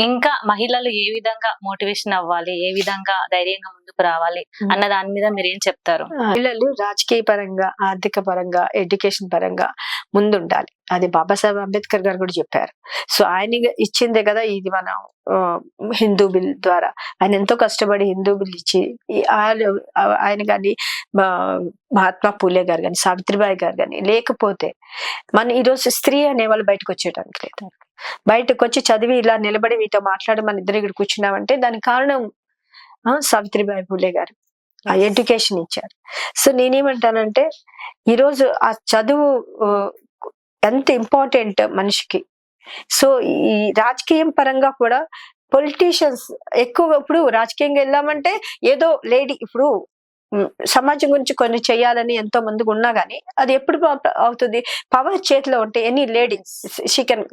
ఇంకా మహిళలు ఏ విధంగా మోటివేషన్ అవ్వాలి? ఏ విధంగా ధైర్యంగా ముందుకు రావాలి. అన్న దాని మీద మీరు ఏం చెప్తారు? మహిళలు రాజకీయ పరంగా ఆర్థిక పరంగా ఎడ్యుకేషన్ పరంగా ముందుండాలి. అది బాబాసాహెబ్ అంబేద్కర్ గారు కూడా చెప్పారు. సో ఆయన ఇచ్చిందే కదా ఇది మన హిందూ బిల్ ద్వారా. ఆయన ఎంతో కష్టపడి హిందూ బిల్ ఇచ్చి ఆయన- కానీ మహాత్మా పూలే గారు కానీ సావిత్రిబాయి గారు కానీ లేకపోతే మన ఈరోజు స్త్రీ అనే వాళ్ళు బయటకు వచ్చేయడానికి లేదు. బయటకు వచ్చి చదివి ఇలా నిలబడి మీతో మాట్లాడి మన ఇద్దరు ఇక్కడ కూర్చున్నామంటే దానికి కారణం సావిత్రిబాయి పూలే గారు. ఆ ఎడ్యుకేషన్ ఇచ్చారు. సో నేనేమంటానంటే ఈరోజు ఆ చదువు ఎంత ఇంపార్టెంట్ మనిషికి. సో ఈ రాజకీయం పరంగా కూడా పొలిటీషియన్స్ ఎక్కువ ఇప్పుడు రాజకీయంగా వెళ్ళామంటే ఏదో లేడీ ఇప్పుడు సమాజం గురించి కొన్ని చేయాలని ఎంతో మందికి ఉన్నా గానీ అది ఎప్పుడు అవుతుంది? పవర్ చేతిలో ఉంటే ఎనీ లేడీ షీ కెన్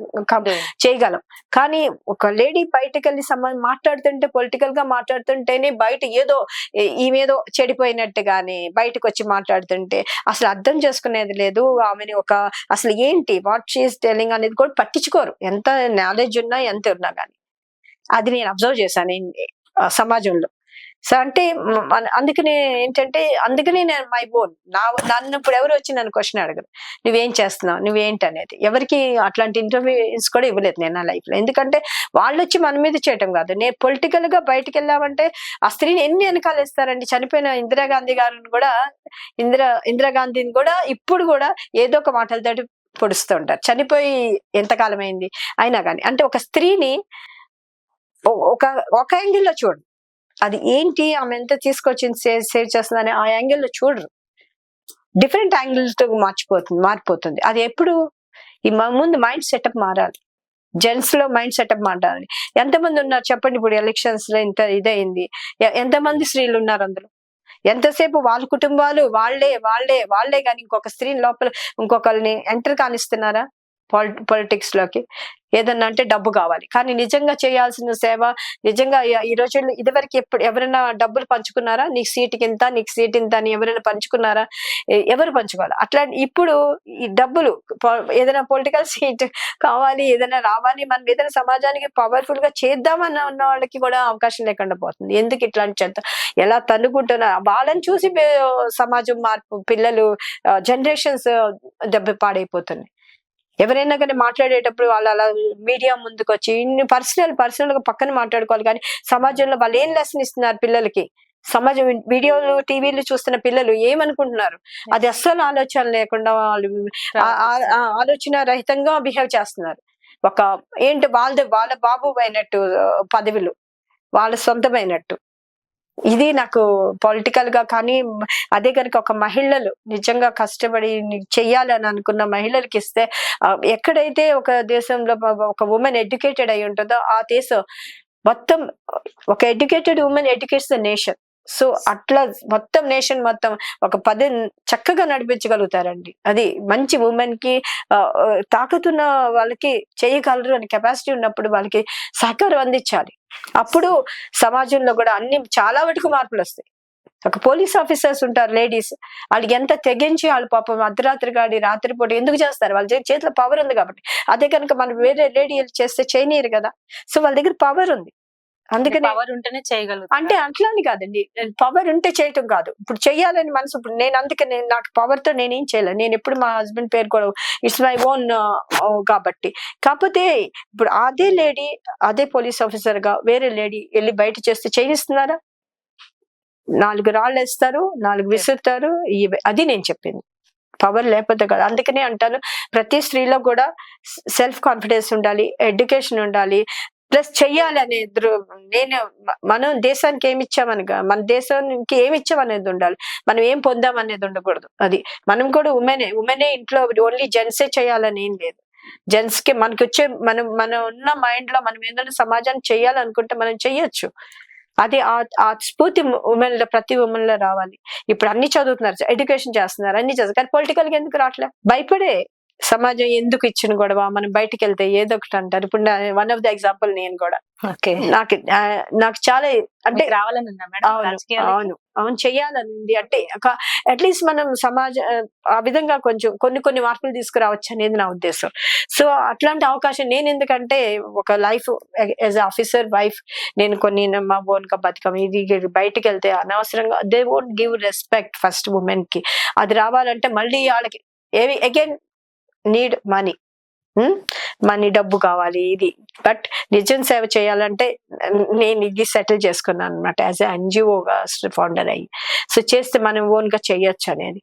చేయగలం. కానీ ఒక లేడీ బయటకు వెళ్ళి మాట్లాడుతుంటే పొలిటికల్గా మాట్లాడుతుంటేనే బయట ఏదో ఈమెదో చెడిపోయినట్టు గాని బయటకు వచ్చి మాట్లాడుతుంటే అసలు అర్థం చేసుకునేది లేదు. ఆమెని ఒక అసలు ఏంటి? వాట్ షీఈస్ టెలింగ్ అనేది కూడా పట్టించుకోరు. ఎంత నాలెడ్జ్ ఉన్నా ఎంత ఉన్నా గానీ. అది నేను అబ్జర్వ్ చేశాను సమాజంలో. సో అంటే అందుకనే ఏంటంటే అందుకనే నేను మై బోన్. నా నన్ను ఇప్పుడు ఎవరు వచ్చి నన్ను క్వశ్చన్ అడగరు. నువ్వేం చేస్తున్నావు? నువ్వేంటి అనేది ఎవరికి అట్లాంటి ఇంటర్వ్యూస్ కూడా ఇవ్వలేదు నేను నా లైఫ్లో ఎందుకంటే వాళ్ళు వచ్చి మన మీద చేయటం కాదు. నేను పొలిటికల్గా బయటకు వెళ్ళామంటే ఆ స్త్రీని ఎన్ని వెనకాల ఇస్తారండి చనిపోయిన ఇందిరాగాంధీ గారిని కూడా ఇందిరా ఇందిరాగాంధీని కూడా ఇప్పుడు కూడా ఏదో ఒక మాటలతోటి పొడుస్తూ ఉంటారు. చనిపోయి ఎంతకాలం అయింది అయినా కానీ అంటే ఒక స్త్రీని ఒక ఒక యాంగిల్లో చూడు. అది ఏంటి? ఆమె ఎంత తీసుకొచ్చింది సేవ్ సేవ్ చేస్తుందని ఆ యాంగిల్లో చూడరు. డిఫరెంట్ యాంగిల్తో మార్చిపోతుంది మారిపోతుంది. అది ఎప్పుడు? ఈ ముందు మైండ్ సెటప్ మారాలి. జెంట్స్లో మైండ్ సెటప్ మారాలి. ఎంతమంది ఉన్నారు చెప్పండి ఇప్పుడు ఎలక్షన్స్లో ఇంత ఇదైంది. ఎంతమంది స్త్రీలు ఉన్నారు అందులో? ఎంతసేపు వాళ్ళ కుటుంబాలు వాళ్ళే వాళ్ళే వాళ్ళే కానీ ఇంకొక స్త్రీని లోపల ఇంకొకరిని ఎంటర్ కానిస్తున్నారా? పాలిటిక్స్లోకి. ఏదన్నా అంటే డబ్బు కావాలి. కానీ నిజంగా చేయాల్సిన సేవ నిజంగా ఈ- రోజుల్లో ఇదివరకు ఎప్పుడు ఎవరైనా డబ్బులు పంచుకున్నారా? నీకు సీట్ ఇంత నీకు సీట్ ఇంత అని ఎవరైనా పంచుకున్నారా? ఎవరు పంచుకోవాలి? అట్లా ఇప్పుడు ఈ డబ్బులు ఏదైనా పొలిటికల్ సీట్ కావాలి ఏదైనా రావాలి మనం ఏదైనా సమాజానికి పవర్ఫుల్గా చేద్దామని ఉన్న వాళ్ళకి కూడా అవకాశం లేకుండా పోతుంది. ఎందుకు ఇట్లాంటి చెత్త? ఎలా తన్నుకుంటున్నారు? వాళ్ళని చూసి సమాజం మార్పు పిల్లలు జనరేషన్స్ దెబ్బ పాడైపోతున్నాయి. ఎవరైనా కానీ మాట్లాడేటప్పుడు వాళ్ళు అలా మీడియా ముందుకు వచ్చి ఇన్ని పర్సనల్ పర్సనల్గా పక్కన మాట్లాడుకోవాలి. కానీ సమాజంలో వాళ్ళు ఏం లెసన్ ఇస్తున్నారు పిల్లలకి? సమాజం వీడియోలు టీవీలు చూస్తున్న పిల్లలు ఏమనుకుంటున్నారు? అది అస్సలు ఆలోచన లేకుండా వాళ్ళు ఆలోచన రహితంగా బిహేవ్ చేస్తున్నారు. ఒక ఏంటి వాళ్ళది వాళ్ళ బాబు అయినట్టు పదవులు వాళ్ళ సొంతమైనట్టు. ఇది నాకు పొలిటికల్గా కానీ అదే కనుక ఒక మహిళలు నిజంగా కష్టపడి చెయ్యాలని అనుకున్న మహిళలకి ఇస్తే ఎక్కడైతే ఒక దేశంలో ఒక- ఒక ఉమెన్ ఎడ్యుకేటెడ్ అయి ఉంటుందో ఆ దేశం మొత్తం ఒక educated woman educates the nation so అట్లా మొత్తం నేషన్ మొత్తం ఒక పది చక్కగా నడిపించగలుగుతారండి. అది మంచి ఉమెన్కి తాకుతున్న వాళ్ళకి చేయగలరు అని కెపాసిటీ ఉన్నప్పుడు వాళ్ళకి సహకారం అందించాలి. అప్పుడు సమాజంలో కూడా అన్ని చాలా వరకు మార్పులు వస్తాయి. ఒక పోలీస్ ఆఫీసర్స్ ఉంటారు లేడీస్ వాళ్ళకి ఎంత తెగించి వాళ్ళు పాపం అర్ధరాత్రి కాడి రాత్రిపూట ఎందుకు చేస్తారు? వాళ్ళ చేతిలో పవర్ ఉంది కాబట్టి. అదే కనుక మనం వేరే లేడీ చేస్తే చేయనీయరు కదా. సో వాళ్ళ దగ్గర పవర్ ఉంది. అందుకని పవర్ ఉంటేనే చేయగలుగుతారు అంటే అట్లా అని కాదండి. పవర్ ఉంటే చేయటం కాదు. ఇప్పుడు చెయ్యాలని మనసు ఇప్పుడు నేను అందుకే నేను నాకు పవర్తో నేనేం చేయలేను నేను ఎప్పుడు మా హస్బెండ్ పేరు కూడా ఇట్స్ మై ఓన్ కాబట్టి. కాకపోతే ఇప్పుడు అదే లేడీ అదే పోలీస్ ఆఫీసర్గా వేరే లేడీ వెళ్ళి బయట చేస్తే చేయిస్తున్నారా? నాలుగు రాళ్ళు వేస్తారు నాలుగు విసురుతారు ఇవి- అది నేను చెప్పింది. పవర్ లేకపోతే కదా. అందుకనే అంటాను ప్రతి స్త్రీలో కూడా సెల్ఫ్ కాన్ఫిడెన్స్ ఉండాలి ఎడ్యుకేషన్ ఉండాలి ప్లస్ చెయ్యాలనే నేను మనం దేశానికి ఏమి ఇచ్చామనగా మన దేశానికి ఏమి ఇచ్చామనేది ఉండాలి. మనం ఏం పొందాం అనేది ఉండకూడదు. అది మనం కూడా ఉమెనే ఉమెనే ఇంట్లో ఓన్లీ జెంట్సే చేయాలని ఏం లేదు. జెంట్స్కి మనకి వచ్చే మనం మనం ఉన్న మైండ్లో మనం ఏదైనా సమాజాన్ని చేయాలనుకుంటే మనం చెయ్యొచ్చు. అది ఆ ఆ స్ఫూర్తి ఉమెన్లో ప్రతి ఉమెన్లో రావాలి. ఇప్పుడు అన్ని చదువుతున్నారు ఎడ్యుకేషన్ చేస్తున్నారు అన్ని చదువు కానీ పొలిటికల్గా ఎందుకు రావట్లే భయపడే. సమాజం ఎందుకు ఇచ్చిన గొడవ? మనం బయటికి వెళ్తే ఏదో ఒకటి అంటారు. ఇప్పుడు వన్ ఆఫ్ ద ఎగ్జాంపుల్ నేను కూడా. ఓకే. నాకు నాకు చాలా అంటే రావాలని అవును అవును. చెయ్యాలని ఉంది అంటే అట్లీస్ట్ మనం సమాజ ఆ విధంగా కొంచెం కొన్ని కొన్ని మార్పులు తీసుకురావచ్చు అనేది నా ఉద్దేశం. సో అట్లాంటి అవకాశం నేను ఎందుకంటే ఒక లైఫ్ యాజ్ ఆఫీసర్ వైఫ్ నేను కొన్ని మా ఓన్గా బతకం ఇది ఇది బయటికి వెళ్తే అనవసరంగా they won't give respect first ఉమెన్కి. అది రావాలంటే మళ్ళీ వాళ్ళకి ఏవి అగైన్ నీడ్ మనీ మనీ డబ్బు కావాలి ఇది. బట్ నిజం సేవ చేయాలంటే నేను ఇది సెటిల్ చేసుకున్నాను అనమాట యాజ్ ఎన్జిఓగా ఫౌండర్ అయ్యి. సో చేస్తే మనం ఓన్గా చేయొచ్చు అనేది.